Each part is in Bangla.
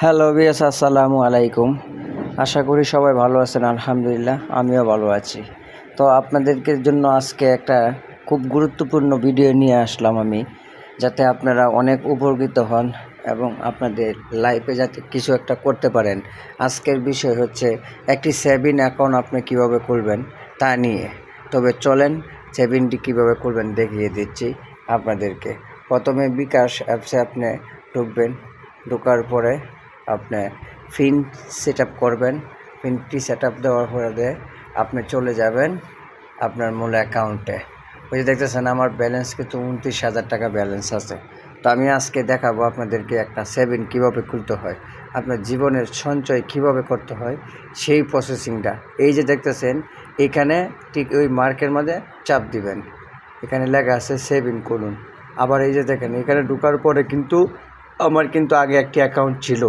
হ্যালো বিয়াস আসসালামু আলাইকুম। আশা করি সবাই ভালো আছেন, আলহামদুলিল্লাহ, আমিও ভালো আছি। তো আপনাদেরকে জন্য আজকে একটা খুব গুরুত্বপূর্ণ ভিডিও নিয়ে আসলাম আমি, যাতে আপনারা অনেক উপকৃত হন এবং আপনাদের লাইফে যাতে কিছু একটা করতে পারেন। আজকের বিষয় হচ্ছে, একটি সেভিং অ্যাকাউন্ট আপনি কীভাবে খুলবেন তা নিয়ে। তবে চলেন সেভিংটি কীভাবে খুলবেন দেখিয়ে দিচ্ছি আপনাদেরকে। প্রথমে বিকাশ অ্যাপসে আপনি ঢুকবেন। ঢোকার পরে আপনি ফিন সেট করবেন। ফিনটি সেট আপ দেওয়ার পরে আপনি চলে যাবেন আপনার মূল অ্যাকাউন্টে ওই যে দেখতেছেন, আমার ব্যালেন্স কিন্তু উনত্রিশ হাজার টাকা ব্যালেন্স আছে। তো আমি আজকে দেখাবো আপনাদেরকে একটা সেভিং কীভাবে খুলতে হয়, আপনার জীবনের সঞ্চয় কীভাবে করতে হয়, সেই প্রসেসিংটা এই যে দেখতেছেন, এখানে ঠিক ওই মার্কের মধ্যে চাপ দিবেন। এখানে লেখা আছে সেভিং করুন। আবার এই যে দেখেন, এখানে ঢোকার পরে কিন্তু আমার কিন্তু আগে একটি অ্যাকাউন্ট ছিল।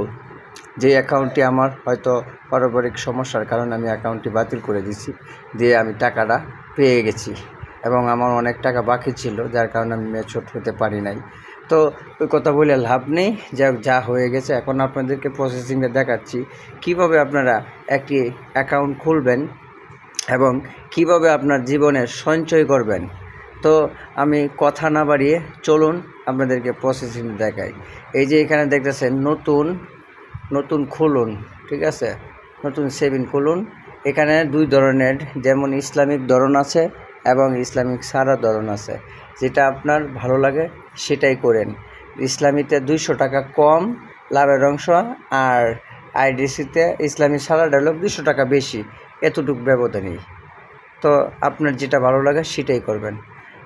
যে অ্যাকাউন্টটি আমার হয়তো পারিবারিক সমস্যার কারণে আমি অ্যাকাউন্টটি বাতিল করে দিছি দিয়ে আমি টাকাটা পেয়ে গেছি এবং আমার অনেক টাকা বাকি ছিল, যার কারণে আমি মেচোট হতে পারি নাই। তো ওই কথা বলে লাভ নেই, যা যা হয়ে গেছে। এখন আপনাদেরকে প্রসেসিংটা দেখাচ্ছি কীভাবে আপনারা একটি অ্যাকাউন্ট খুলবেন এবং কীভাবে আপনার জীবনের সঞ্চয় করবেন। তো আমি কথা না বাড়িয়ে চলুন আপনাদেরকে প্রসেসিং দেখাই। এই যে এখানে দেখতেছেন নতুন নতুন খুলুন, ঠিক আছে? নতুন সেভিং খুলুন। এখানে দুই ধরনের, যেমন ইসলামিক ধরন আছে এবং ইসলামিক সারা ধরন আছে। যেটা আপনার ভালো লাগে সেটাই করেন। ইসলামীতে দুইশো টাকা কম লাভের অংশ আর আইডিসিতে ইসলামিক সারা হলো দুশো টাকা বেশি। এতটুকু ব্যবধানেই। তো আপনার যেটা ভালো লাগে সেটাই করবেন।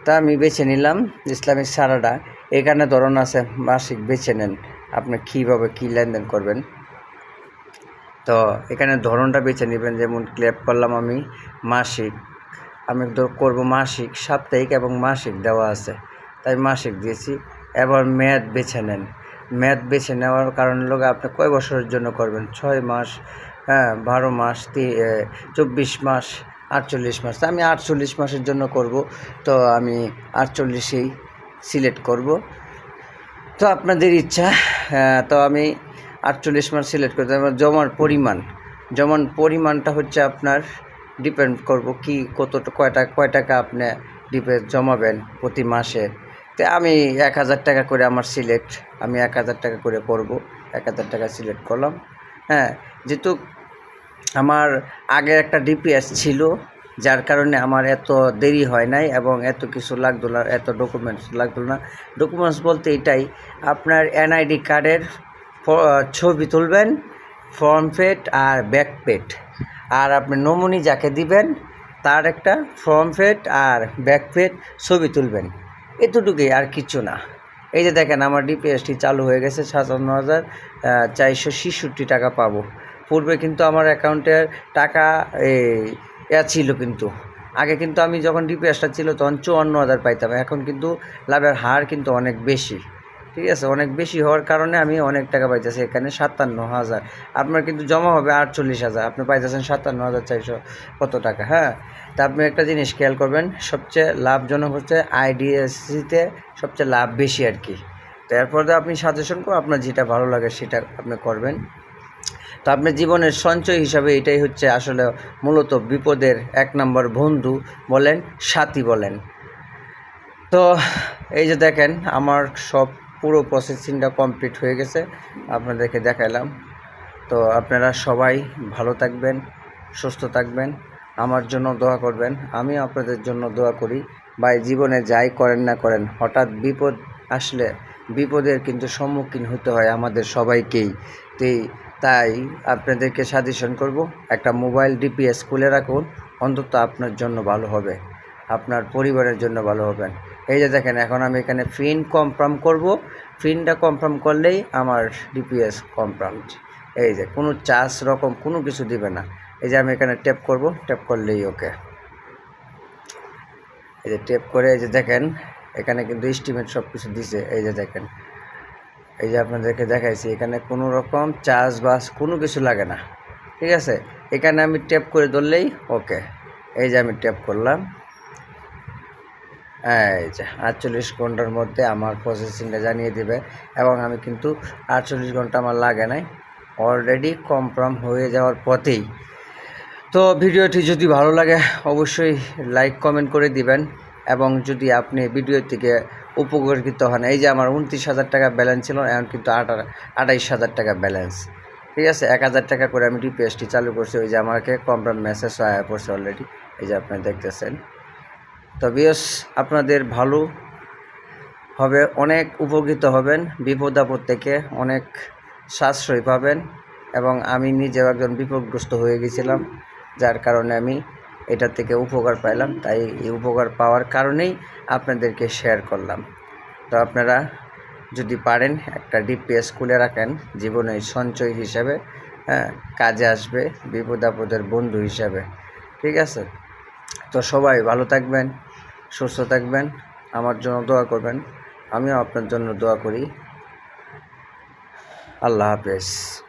তা আমি বেছে নিলাম ইসলামিক সারাটা। এখানে ধরন আছে, মাসিক বেছে নেন। আপনি কীভাবে কী লেনদেন করবেন? তো এখানে ধরনটা বেছে নেবেন, যেমন ক্লেপ করলাম আমি, মাসিক। আমি করব মাসিক, সাপ্তাহিক এবং মাসিক দেওয়া আছে। তাই মাসিক দিয়েছি। এবার মেয়াদ বেছে নেন। মেয়াদ বেছে নেওয়ার কারণ লোক আপনি কয় বছরের জন্য করবেন? ছয় মাস হ্যাঁ বারো মাস চব্বিশ মাস। আটচল্লিশ মাস। আমি আটচল্লিশ মাসের জন্য করব তো আমি আটচল্লিশেই সিলেক্ট করব। তো আপনাদের ইচ্ছা আহ, তো আমি আটচল্লিশ মাস সিলেক্ট করতে হবে জমার পরিমাণ যেমন পরিমাণটা হচ্ছে আপনার ডিপেন্ড করব কি কত কয় টাকা কয় টাকা আপনি ডিপে জমাবেন প্রতি মাসে। তো আমি এক হাজার টাকা করে আমার সিলেক্ট আমি এক হাজার টাকা করে করব এক হাজার টাকা সিলেক্ট করলাম। হ্যাঁ যেহেতু আমার আগের একটা ডিপিএস ছিল, যার কারণে আমার এত দেরি হয় নাই এবং এত কিছু লাগতো না, এত ডকুমেন্টস লাগতো না। ডকুমেন্টস বলতে এটাই, আপনার এনআইডি কার্ডের ছবি তুলবেন ফ্রন্ট পেট আর ব্যাক পেট আর আপনি নমুনি যাকে দিবেন, তার একটা ফ্রন্ট পেট আর ব্যাক পেট ছবি তুলবেন। এতটুকুই আর কিছু না। এই যে দেখেন, আমার ডিপিএসটি চালু হয়ে গেছে সাতান্ন হাজার চারশো টাকা পাবো। পূর্বে কিন্তু আমার অ্যাকাউন্টের টাকা ইয়া ছিল কিন্তু। আগে কিন্তু আমি যখন ডিপিএসটা ছিল তখন চুয়ান্ন হাজার পাইতাম। এখন কিন্তু লাভের হার কিন্তু অনেক বেশি। ঠিক আছে? অনেক বেশি হওয়ার কারণে আমি অনেক টাকা পাইতেছি। এখানে সাতান্ন হাজার। আপনার কিন্তু জমা হবে আটচল্লিশ হাজার। আপনি পাইতেছেন সাতান্ন হাজার চারশো কত টাকা হ্যাঁ? তা আপনি একটা জিনিস খেয়াল করবেন, সবচেয়ে লাভজনক হচ্ছে আইডিএসসিতে সবচেয়ে লাভ বেশি আর কি। তো এরপরে আপনি সাজেশন করুন আপনার যেটা ভালো লাগে সেটা আপনি করবেন। তো আপনার জীবনের সঞ্চয় হিসাবে এটাই হচ্ছে আসলে মূলত বিপদের এক নম্বর বন্ধু বলেন, সাথী বলেন। তো এই যে দেখেন, আমার সব পুরো প্রসেসিংটা কমপ্লিট হয়ে গেছে, আপনাদেরকে দেখাইলাম। তো আপনারা সবাই ভালো থাকবেন, সুস্থ থাকবেন, আমার জন্য দোয়া করবেন, আমি আপনাদের জন্য দোয়া করি। ভাই, জীবনে যাই করেন না করেন, হঠাৎ বিপদ আসলে বিপদের কিন্তু সম্মুখীন হতে হয় আমাদের সবাইকেই। তেই তাই আপনাদেরকে সাজেশন করব, একটা মোবাইল ডিপিএস খুলে রাখুন, অন্তত আপনার জন্য ভালো হবে, আপনার পরিবারের জন্য ভালো হবেন এই যে দেখেন, এখন আমি এখানে ফিন কনফার্ম করব, ফিনটা কনফার্ম করলেই আমার ডিপিএস কনফার্ম এই যে, কোনো চার্জ রকম কোনো কিছু দিবে না। এই যে আমি এখানে ট্যাপ করব, ট্যাপ করলেই ওকে। এই যে, ট্যাপ করে এই যে দেখেন, এখানে কিন্তু এস্টিমেট সব কিছু দিছে, এই যে দেখেন। এই যে আপনাদেরকে দেখাইছি, এখানে কোনো রকম চার্জ বাস কোনো কিছু লাগে না। ঠিক আছে? এখানে আমি ট্যাপ করে ধরলেই ওকে এই যে আমি ট্যাপ করলাম। এই যে আটচল্লিশ ঘণ্টার মধ্যে আমার প্রসেসিংটা জানিয়ে দেবে এবং আমি কিন্তু আটচল্লিশ ঘণ্টা আমার লাগে নাই। অলরেডি কনফার্ম হয়ে যাওয়ার পথেই। তো ভিডিওটি যদি ভালো লাগে, অবশ্যই লাইক কমেন্ট করে দিবেন এবং যদি আপনি ভিডিও থেকে উপকৃত হন এই যে আমার উনত্রিশ হাজার টাকা ব্যালেন্স ছিল, এখন কিন্তু আঠাইশ হাজার টাকা ব্যালেন্স ঠিক আছে? এক হাজার টাকা করে আমি ডিপিএসটি চালু করছি, ওই যে আমাকে কনফার্ম মেসেজ আয়া পড়ছে অলরেডি এই যে আপনি দেখতেছেন। তো বিয়স আপনাদের ভালো হবে, অনেক উপকৃত হবেন, বিপদ আপদ থেকে অনেক সাশ্রয় পাবেন এবং আমি নিজেও একজন বিপদগ্রস্ত হয়ে গেছিলাম, যার কারণে আমি এটা থেকে উপকার পাইলাম, তাই এই উপকার পাওয়ার কারণেই আপনাদেরকে শেয়ার করলাম। তো আপনারা যদি পারেন, একটা ডিপিএস খুলে রাখেন জীবনের সঞ্চয় হিসাবে হ্যাঁ কাজে আসবে বিপদ আপদের বন্ধু হিসাবে। ঠিক আছে? তো সবাই ভালো থাকবেন, সুস্থ থাকবেন, আমার জন্য দোয়া করবেন। আমিও আপনার জন্য দোয়া করি। আল্লাহ হাফেজ।